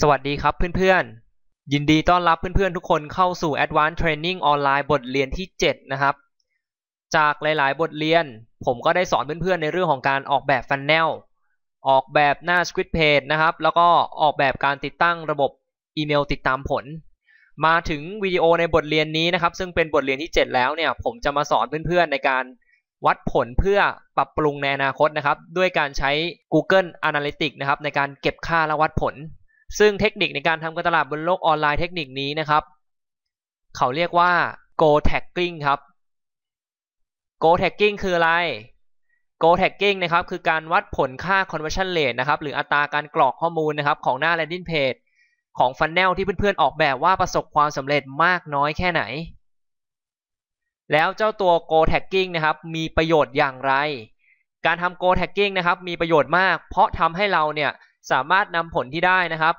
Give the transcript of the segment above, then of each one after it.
สวัสดีครับเพื่อนๆ ยินดีต้อนรับเพื่อนๆทุกคนเข้าสู่ Advanced Training ออนไลน์บทเรียนที่ 7 นะครับ จากหลายๆ บทเรียน ผมก็ได้สอนเพื่อนๆ ในเรื่องของการออกแบบฟันแนลออกแบบหน้า Squid Page นะครับ แล้วก็ออกแบบการติดตั้งระบบอีเมลติดตามผล มาถึงวิดีโอในบทเรียนนี้นะครับ ซึ่งเป็นบทเรียนที่ 7 แล้วเนี่ย ผมจะมาสอนเพื่อนๆ ในการวัดผลเพื่อปรับปรุงในอนาคตนะครับ ด้วยการใช้ Google Analytics นะครับในการเก็บค่าและวัดผล ซึ่งเทคนิคในการทำการตลาดบนโลกออนไลน์เทคนิคนี้นะครับ เขาเรียกว่า Go Tagging ครับ Go Tagging คืออะไร Go Tagging นะครับ คือการวัดผลค่า conversion rate นะครับ หรืออัตราการกรอกข้อมูลนะครับ ของหน้า landing page ของ funnel ที่เพื่อนๆ ออกแบบว่าประสบความสำเร็จมากน้อยแค่ไหน แล้วเจ้าตัว Go Tagging นะครับ มีประโยชน์อย่างไร การทำ Go Tagging นะครับ มีประโยชน์มาก เพราะทำให้เราเนี่ยสามารถนำผลที่ได้นะครับ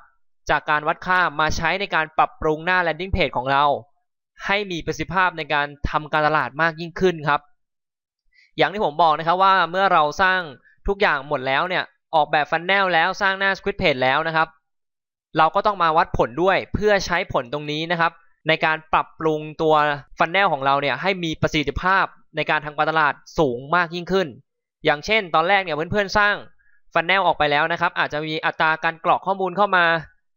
จากการวัดค่ามาใช้ในการปรับปรุงหน้า landing page ของเรา ให้มีประสิทธิภาพในการทำการตลาดมากยิ่งขึ้นครับ อย่างที่ผมบอกนะครับว่าเมื่อเราสร้างทุกอย่างหมดแล้วเนี่ยออกแบบฟันแนลแล้วสร้างหน้า squid page แล้วนะครับ เราก็ต้องมาวัดผลด้วยเพื่อใช้ผลตรงนี้นะครับ ในการปรับปรุงตัวฟันแนลของเราเนี่ยให้มีประสิทธิภาพในการทำการตลาดสูงมากยิ่งขึ้น อย่างเช่น ตอนแรกเนี่ยเพื่อนๆสร้างฟันแนลออกไปแล้วนะครับ อาจจะมีอัตราการกรอกข้อมูลเข้ามา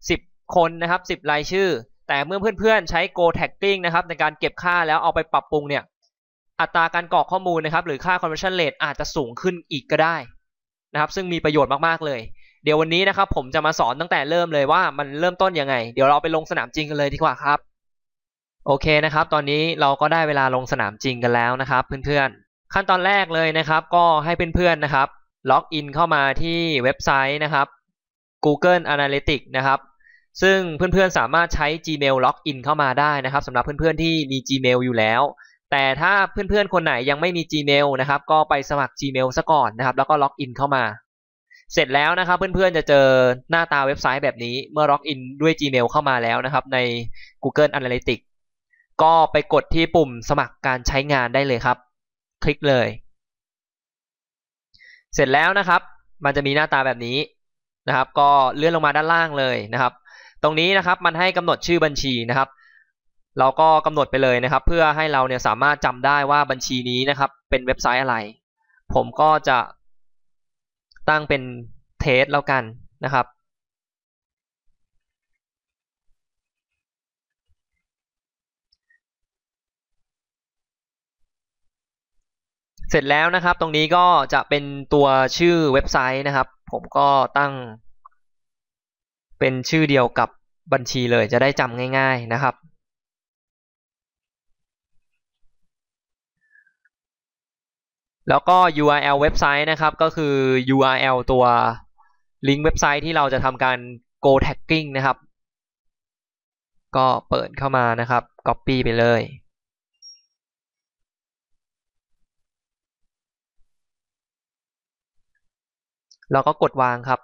10 คนนะครับ 10 รายชื่อ แต่เมื่อเพื่อนๆ ใช้ Go Tagging นะครับในการเก็บค่าแล้วเอาไปปรับปรุงเนี่ยอัตราการกรอกข้อมูลนะครับ หรือค่า conversion rate อาจจะสูงขึ้นอีกก็ได้นะครับซึ่งมีประโยชน์มากๆเลย เดี๋ยววันนี้นะครับผมจะมาสอนตั้งแต่เริ่มเลยว่ามันเริ่มต้นยังไง เดี๋ยวเราไปลงสนามจริงกันเลยดีกว่าครับ โอเคนะครับ ตอนนี้เราก็ได้เวลาลงสนามจริงกันแล้วนะครับ เพื่อนๆ ขั้นตอนแรกเลยนะครับ ก็ให้เพื่อนๆนะครับล็อกอินเข้ามาที่เว็บไซต์นะครับ Google Analytics นะครับ ซึ่งเพื่อนๆสามารถใช้ Gmail ล็อกอินเข้ามาได้นะครับสำหรับเพื่อนๆที่มี Gmail อยู่แล้ว แต่ถ้าเพื่อนๆคนไหนยังไม่มี Gmail นะครับก็ไปสมัคร Gmail ซะก่อนนะครับแล้วก็ล็อกอินเข้ามา เสร็จแล้วนะครับเพื่อนๆจะเจอหน้าตาเว็บไซต์แบบนี้เมื่อล็อกอินด้วย Gmail เข้ามาแล้วนะครับใน Google Analytics ก็ไปกดที่ปุ่มสมัครการใช้งานได้เลยครับ คลิกเลย เสร็จแล้วนะครับ มันจะมีหน้าตาแบบนี้นะครับ ก็เลื่อนลงมาด้านล่างเลยนะครับ ตรงนี้นะครับมันให้กำหนดชื่อบัญชีนะครับ เราก็กำหนดไปเลยนะครับ เพื่อให้เราเนี่ยสามารถจำได้ว่าบัญชีนี้นะครับ เป็นเว็บไซต์อะไร ผมก็จะตั้งเป็นเทสแล้วกันนะครับเสร็จแล้วนะครับ ตรงนี้ก็จะเป็นตัวชื่อเว็บไซต์นะครับ ผมก็ตั้ง เป็นชื่อเดียวกับบัญชีเลยจะได้จำง่าย ๆนะครับ แล้วก็ URL เว็บไซต์นะครับก็คือ URL ตัวลิงก์เว็บไซต์ที่เราจะทำการ go tagging นะครับ ก็เปิดเข้ามานะครับ copy ไปเลยเราก็กดวางครับ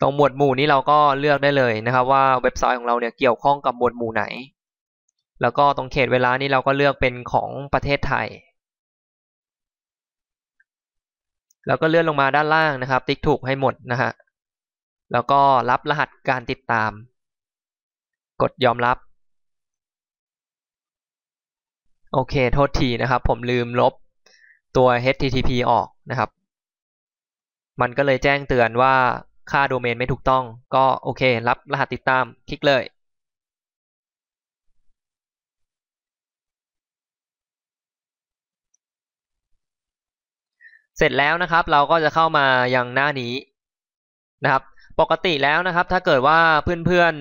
ตรงหมวดหมู่นี้เราก็เลือกได้เลยนะครับ ว่าเว็บไซต์ของเราเนี่ยเกี่ยวข้องกับหมวดหมู่ไหน แล้วก็ตรงเขตเวลานี้เราก็เลือกเป็นของประเทศไทย แล้วก็เลื่อนลงมาด้านล่างนะครับ ติ๊กถูกให้หมดนะฮะแล้วก็รับรหัสการติดตาม กดยอมรับ โอเคโทษทีนะครับ ผมลืมลบตัว http ออกนะครับ มันก็เลยแจ้งเตือนว่า ค่าโดเมนไม่ถูกต้อง ก็โอเค รับรหัสติดตามคลิกเลย เสร็จแล้วนะครับเราก็จะเข้ามายังหน้านี้นะครับ ปกติแล้วนะครับ ถ้าเกิดว่าเพื่อน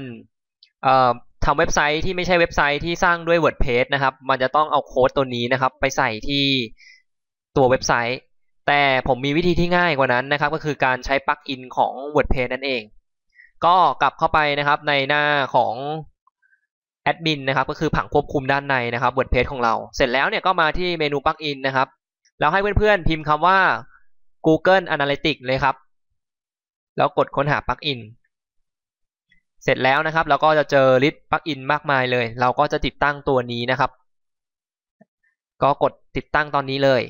ๆทำเว็บไซต์ที่ไม่ใช่เว็บไซต์ที่สร้างด้วย WordPress นะครับ มันจะต้องเอาโค้ดตัวนี้นะครับ ไปใส่ที่ตัวเว็บไซต์ แต่ผมมีวิธีที่ง่ายกว่านั้นนะครับ ก็คือการใช้ปลั๊กอินของ WordPress นั่นเอง ก็กลับเข้าไปนะครับในหน้าของแอดมินนะครับ ก็คือผังควบคุมด้านในนะครับ WordPress ของเรา เสร็จแล้วเนี่ยก็มาที่เมนูปลั๊กอินนะครับ แล้วให้เพื่อนๆพิมพ์คำว่า Google Analytics เลยครับ แล้วกดค้นหาปลั๊กอินเสร็จแล้วนะครับ เราก็จะเจอลิสต์ปลั๊กอินมากมายเลย เราก็จะติดตั้งตัวนี้นะครับ ก็กดติดตั้งตอนนี้เลย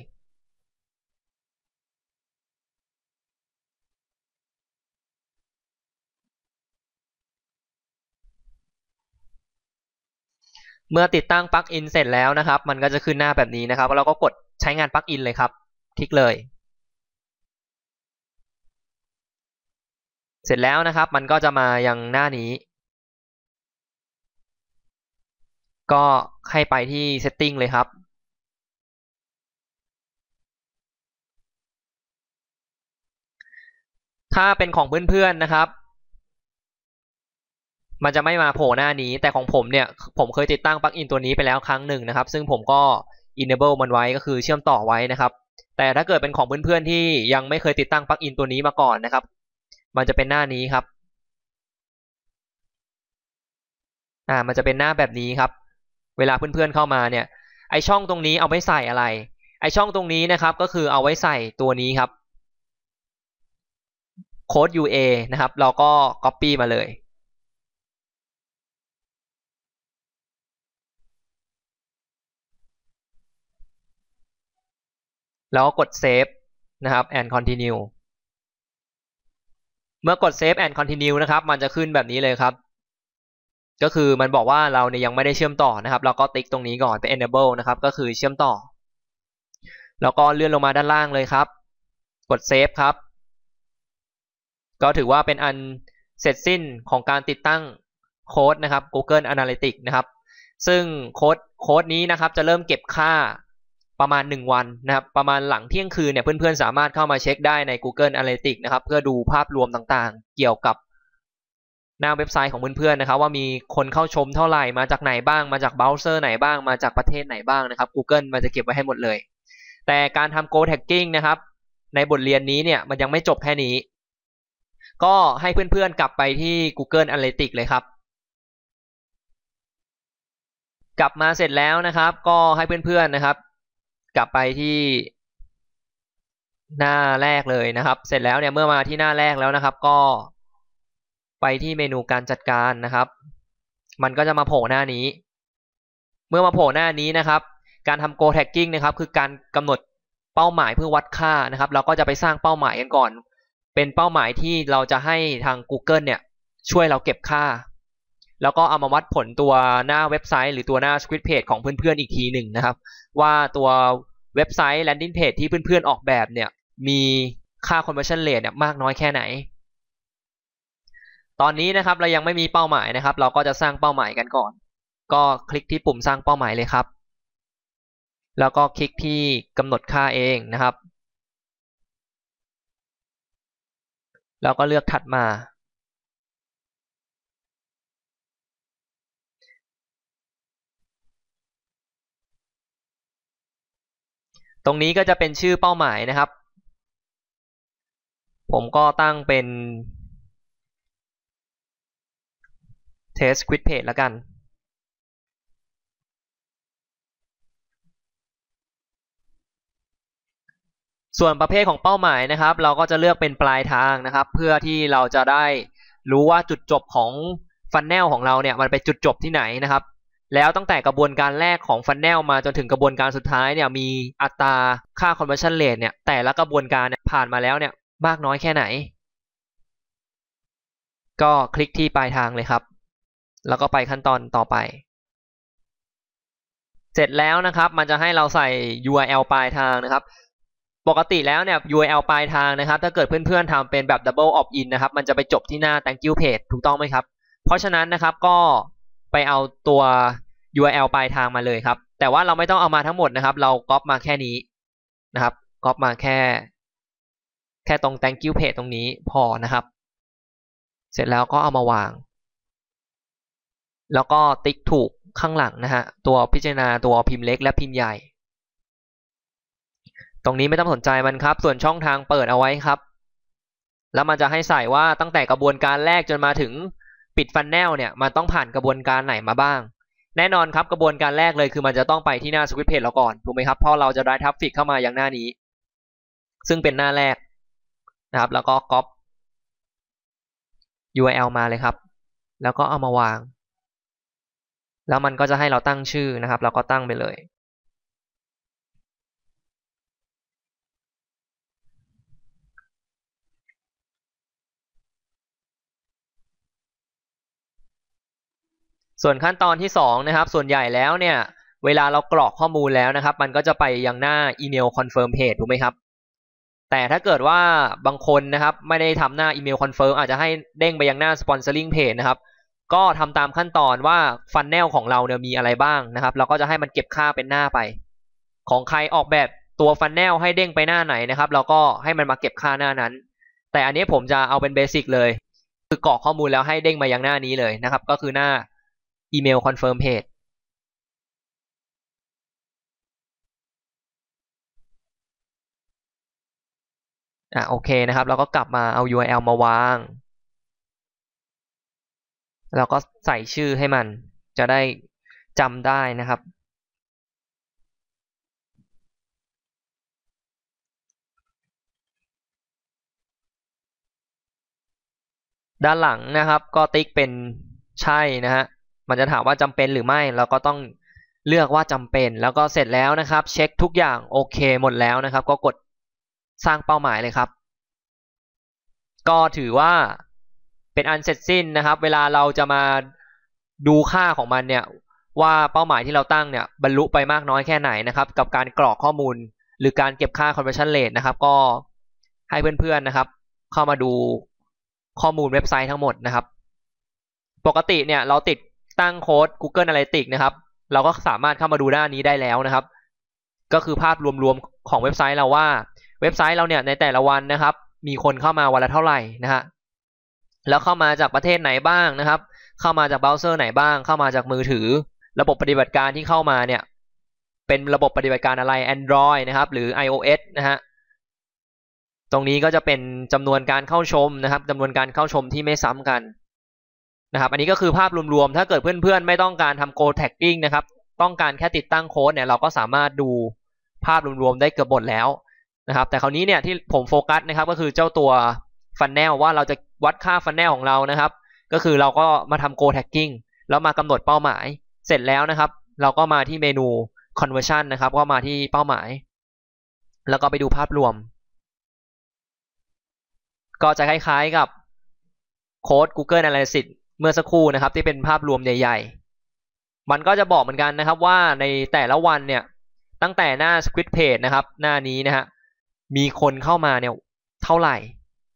เมื่อติดตั้งปลั๊กอินเสร็จแล้วนะครับ มันก็จะขึ้นหน้าแบบนี้นะครับแล้วเราก็กดใช้งานปลั๊กอินเลยครับ คลิกเลย เสร็จแล้วนะครับ มันก็จะมายังหน้านี้ ก็ให้ไปที่ setting เลยครับถ้าเป็นของเพื่อนๆนะครับ มันจะไม่มาโผล่หน้านี้ แต่ของผมเนี่ย ผมเคยติดตั้งปลั๊กอินตัวนี้ไปแล้วครั้งหนึ่งนะครับ ซึ่งผมก็ enable มันไว้ก็คือเชื่อมต่อไว้นะครับ แต่ถ้าเกิดเป็นของเพื่อนๆที่ยังไม่เคยติดตั้งปลั๊กอินตัวนี้มาก่อนนะครับ มันจะเป็นหน้านี้ครับ อ่า มันจะเป็นหน้าแบบนี้ครับ เวลาเพื่อนๆเข้ามาเนี่ย ไอช่องตรงนี้เอาไว้ใส่อะไร ไอช่องตรงนี้นะครับ ก็คือเอาไว้ใส่ตัวนี้ครับ โค้ด UA นะครับ เราก็ copy มาเลย แล้วก็กด save นะครับ and continue เมื่อกด save and continue นะครับ มันจะขึ้นแบบนี้เลยครับ ก็คือมันบอกว่าเราเนี่ยยังไม่ได้เชื่อมต่อนะครับ เราก็ติ๊กตรงนี้ก่อนเป็น enable นะครับ ก็คือเชื่อมต่อ แล้วก็เลื่อนลงมาด้านล่างเลยครับ กด save ครับ ก็ถือว่าเป็นอันเสร็จสิ้นของการติดตั้งโค้ดนะครับ Google Analytics นะครับ ซึ่งโค้ดโค้ดนี้นะครับจะเริ่มเก็บค่า ประมาณ 1 วันนะครับประมาณหลังเที่ยงคืนเนี่ยเพื่อนๆ สามารถเข้ามาเช็คได้ใน Google Analytics นะครับเพื่อดูภาพรวมต่างๆ เกี่ยวกับหน้าเว็บไซต์ของเพื่อนๆนะครับว่ามีคนเข้าชมเท่าไหร่มาจากไหนบ้างมาจากเบราว์เซอร์ไหนบ้างมาจากประเทศไหนบ้างนะครับ Google มันจะเก็บไว้ให้หมดเลย แต่การทำ Go Tagging นะครับในบทเรียนนี้เนี่ยมันยังไม่จบแค่นี้ ก็ให้เพื่อนๆกลับไปที่ Google Analytics เลยครับกลับมาเสร็จแล้วนะครับ ก็ให้เพื่อนๆนะครับ กลับไปที่หน้าแรกเลยนะครับ เสร็จแล้วเนี่ยเมื่อมาที่หน้าแรกแล้วนะครับ ก็ไปที่เมนูการจัดการนะครับ มันก็จะมาโผล่หน้านี้ เมื่อมาโผล่หน้านี้นะครับ การทำ go tagging นะครับ คือการกำหนดเป้าหมายเพื่อวัดค่านะครับ เราก็จะไปสร้างเป้าหมายกันก่อน เป็นเป้าหมายที่เราจะให้ทาง Google เนี่ยช่วยเราเก็บค่า แล้วก็เอามาวัดผลตัวหน้าเว็บไซต์ หรือตัวหน้า script page ของเพื่อนๆอีกทีหนึ่งนะครับ ว่าตัว เว็บไซต์ landing page ที่เพื่อนๆออกแบบเนี่ยมีค่า conversion rate เนี่ยมากน้อยแค่ไหน ตอนนี้นะครับเรายังไม่มีเป้าหมายนะครับ เราก็จะสร้างเป้าหมายกันก่อน ก็คลิกที่ปุ่มสร้างเป้าหมายเลยครับ แล้วก็คลิกที่กำหนดค่าเองนะครับ แล้วก็เลือกถัดมา ตรงนี้ก็จะเป็นชื่อเป้าหมายนะครับ ผมก็ตั้งเป็น test quit page แล้วกัน ส่วนประเภทของเป้าหมายนะครับ เราก็จะเลือกเป็นปลายทางนะครับ เพื่อที่เราจะได้รู้ว่าจุดจบของฟันแนลของเราเนี่ยมันไปจุดจบที่ไหนนะครับ แล้วตั้งแต่กระบวนการแรกของฟันแนลมาจนถึงกระบวนการสุดท้ายเนี่ยมีอัตราค่า conversion rate เนี่ยแต่ละกระบวนการเนี่ยผ่านมาแล้วเนี่ยมากน้อยแค่ไหน ก็คลิกที่ปลายทางเลยครับ แล้วก็ไปขั้นตอนต่อไป เสร็จแล้วนะครับมันจะให้เราใส่ URL ปลายทางนะครับ ปกติแล้วเนี่ย URL ปลายทางนะครับ ถ้าเกิดเพื่อนๆทำเป็นแบบ double opt in นะครับ มันจะไปจบที่หน้า thank you page ถูกต้องไหมครับ เพราะฉะนั้นนะครับก็ ไปเอาตัว URL ปลายทางมาเลยครับ แต่ว่าเราไม่ต้องเอามาทั้งหมดนะครับ เราก๊อปมาแค่นี้นะครับก๊อปมาแค่ แค่ตรง thank you page ตรงนี้พอนะครับ เสร็จแล้วก็เอามาวาง แล้วก็ติ๊กถูกข้างหลังนะฮะตัวพิจารณาตัวพิมพ์เล็กและพิมพ์ใหญ่ ตรงนี้ไม่ต้องสนใจมันครับ ส่วนช่องทางเปิดเอาไว้ครับ แล้วมันจะให้ใส่ว่าตั้งแต่กระบวนการแรกจนมาถึง ปิดฟันแนลเนี่ยมันต้องผ่านกระบวนการไหนมาบ้าง แน่นอนครับกระบวนการแรกเลยคือมันจะต้องไปที่หน้าสคริปต์เพจเราก่อนถูกไหมครับเพราะเราจะได้ทัฟฟิกเข้ามาอย่างหน้านี้ ซึ่งเป็นหน้าแรกนะครับ แล้วก็ก๊อป URL มาเลยครับ แล้วก็เอามาวาง แล้วมันก็จะให้เราตั้งชื่อนะครับ เราก็ตั้งไปเลย ส่วนขั้นตอนที่สองนะครับ ส่วนใหญ่แล้วเนี่ย เวลาเรากรอกข้อมูลแล้วนะครับ มันก็จะไปยังหน้าอีเมลคอนเฟิร์มเพจถูกไหมครับ แต่ถ้าเกิดว่าบางคนนะครับ ไม่ได้ทำหน้าอีเมลคอนเฟิร์มอาจจะให้เด้งไปยังหน้าสปอนเซอร์ลิงเพจนะครับ ก็ทำตามขั้นตอนว่าฟันแนลของเราเนี่ยมีอะไรบ้างนะครับ เราก็จะให้มันเก็บค่าเป็นหน้าไป ของใครออกแบบตัวฟันแนลให้เด้งไปหน้าไหนนะครับ เราก็ให้มันมาเก็บค่าหน้านั้น แต่อันนี้ผมจะเอาเป็นเบสิกเลย คือกรอกข้อมูลแล้วให้เด้งมายังหน้านี้เลยนะครับ ก็คือหน้า อีเมลคอนเฟิร์มเพจอะโอเคนะครับ เราก็กลับมาเอา URL มาวาง แล้วก็ใส่ชื่อให้มัน จะได้จำได้นะครับ ด้านหลังนะครับ ก็ติ๊กเป็นใช่นะฮะ มันจะถามว่าจำเป็นหรือไม่เราก็ต้องเลือกว่าจำเป็น แล้วก็เสร็จแล้วนะครับ เช็คทุกอย่างโอเคหมดแล้วนะครับ ก็กดสร้างเป้าหมายเลยครับ ก็ถือว่าเป็นอันเสร็จสิ้นนะครับ เวลาเราจะมาดูค่าของมันเนี่ยว่าเป้าหมายที่เราตั้งเนี่ยบรรลุไปมากน้อยแค่ไหนนะครับ กับการกรอกข้อมูล หรือการเก็บค่า conversion rate นะครับ ก็ให้เพื่อนๆนะครับ เข้ามาดูข้อมูลเว็บไซต์ทั้งหมดนะครับ ปกติเนี่ยเราติด ตั้งโค้ด Google Analytics นะครับ เราก็สามารถเข้ามาดูหน้านี้ได้แล้วนะครับ ก็คือภาพรวมๆของเว็บไซต์เราว่า เว็บไซต์เราเนี่ยในแต่ละวันนะครับ มีคนเข้ามาวันละเท่าไหร่นะฮะแล้วเข้ามาจากประเทศไหนบ้างนะครับ เข้ามาจากเบราว์เซอร์ไหนบ้าง เข้ามาจากมือถือ ระบบปฏิบัติการที่เข้ามาเนี่ย เป็นระบบปฏิบัติการอะไร Android นะครับ หรือ iOS นะฮะ ตรงนี้ก็จะเป็นจำนวนการเข้าชมนะครับจำนวนการเข้าชมที่ไม่ซ้ำกัน นะครับ อันนี้ก็คือภาพรวมๆ ถ้าเกิดเพื่อนๆ ไม่ต้องการทำ g o tagging นะครับ ต้องการแค่ติดตั้งโค้ดเนี่ย เราก็สามารถดูภาพรวมๆ ได้เกือบหมดแล้วนะครับ แต่คราวนี้เนี่ยที่ผมโฟกัสนะครับ ก็คือเจ้าตัวฟันแนลว่าเราจะวัดค่าฟันแนลของเรานะครับ ก็คือเราก็มาทำ go tagging แล้วมากำหนดเป้าหมาย เสร็จแล้วนะครับ เราก็มาที่เมนู conversion นะครับ ก็มาที่เป้าหมาย แล้วก็ไปดูภาพรวม ก็จะคล้ายๆกับโค้ด Google Analytics เมื่อสักครู่นะครับที่เป็นภาพรวมใหญ่ ๆ มันก็จะบอกเหมือนกันนะครับว่าในแต่ละวันเนี่ยตั้งแต่หน้า Squid Page นะครับ หน้านี้นะฮะมีคนเข้ามาเนี่ยเท่าไหร่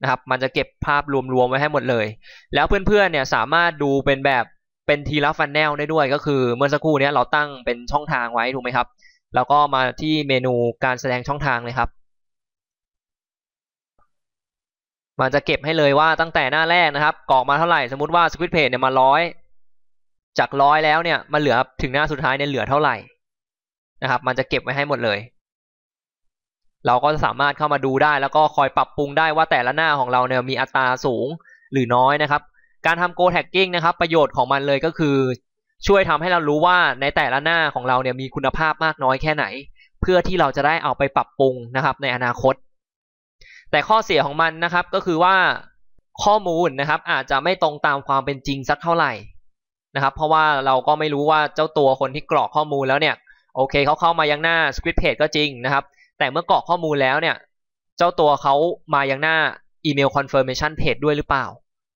นะครับ มันจะเก็บภาพรวมๆไว้ให้หมดเลย แล้วเพื่อนๆเนี่ยสามารถดูเป็นแบบเป็นทีละฟันแนลได้ด้วยก็คือเมื่อสักครู่นี้เราตั้งเป็นช่องทางไว้ถูกไหมครับ แล้วก็มาที่เมนูการแสดงช่องทางเลยครับ มันจะเก็บให้เลยว่าตั้งแต่หน้าแรกนะครับกรอกมาเท่าไหร่สมมติว่า Squid Page เนี่ยมาร้อยจากร้อยแล้วเนี่ยมาเหลือถึงหน้าสุดท้ายเนี่ยเหลือเท่าไหร่นะครับ มันจะเก็บไว้ให้หมดเลย เราก็สามารถเข้ามาดูได้ แล้วก็คอยปรับปรุงได้ว่าแต่ละหน้าของเราเนี่ยมีอัตราสูงหรือน้อยนะครับ การทำ Go Tagging นะครับ ประโยชน์ของมันเลยก็คือ ช่วยทำให้เรารู้ว่าในแต่ละหน้าของเราเนี่ยมีคุณภาพมากน้อยแค่ไหน เพื่อที่เราจะได้เอาไปปรับปรุงนะครับ ในอนาคต แต่ข้อเสียของมันนะครับก็คือว่าข้อมูลนะครับอาจจะไม่ตรงตามความเป็นจริงสักเท่าไหร่นะครับ เพราะว่าเราก็ไม่รู้ว่าเจ้าตัวคนที่กรอกข้อมูลแล้วเนี่ยโอเคเขาเข้ามายังหน้า Script Page ก็จริงนะครับ แต่เมื่อกรอกข้อมูลแล้วเนี่ย เจ้าตัวเขามายังหน้าอีเมลคอนเฟิร์มชันเพจด้วยหรือเปล่า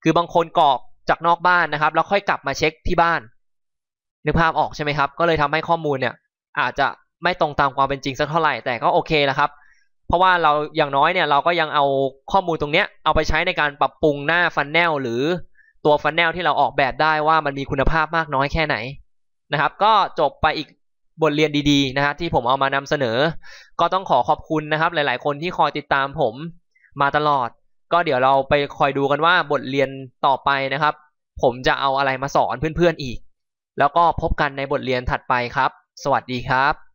คือบางคนกรอกจากนอกบ้านนะครับ แล้วค่อยกลับมาเช็คที่บ้านนึกภาพออกใช่ไหมครับ ก็เลยทำให้ข้อมูลเนี่ยอาจจะไม่ตรงตามความเป็นจริงสักเท่าไหร่แต่ก็โอเคแล้วครับ เพราะว่าเราอย่างน้อยเนี่ยเราก็ยังเอาข้อมูลตรงเนี้ยเอาไปใช้ในการปรับปรุงหน้าฟันแนลหรือตัวฟันแนลที่เราออกแบบได้ว่ามันมีคุณภาพมากน้อยแค่ไหนนะครับ ก็จบไปอีกบทเรียนดีๆนะฮะที่ผมเอามานำเสนอ ก็ต้องขอขอบคุณนะครับ หลายๆ คนที่คอยติดตามผมมาตลอด ก็เดี๋ยวเราไปคอยดูกันว่าบทเรียนต่อไปนะครับ ผมจะเอาอะไรมาสอนเพื่อนๆอีก แล้วก็พบกันในบทเรียนถัดไปครับ สวัสดีครับ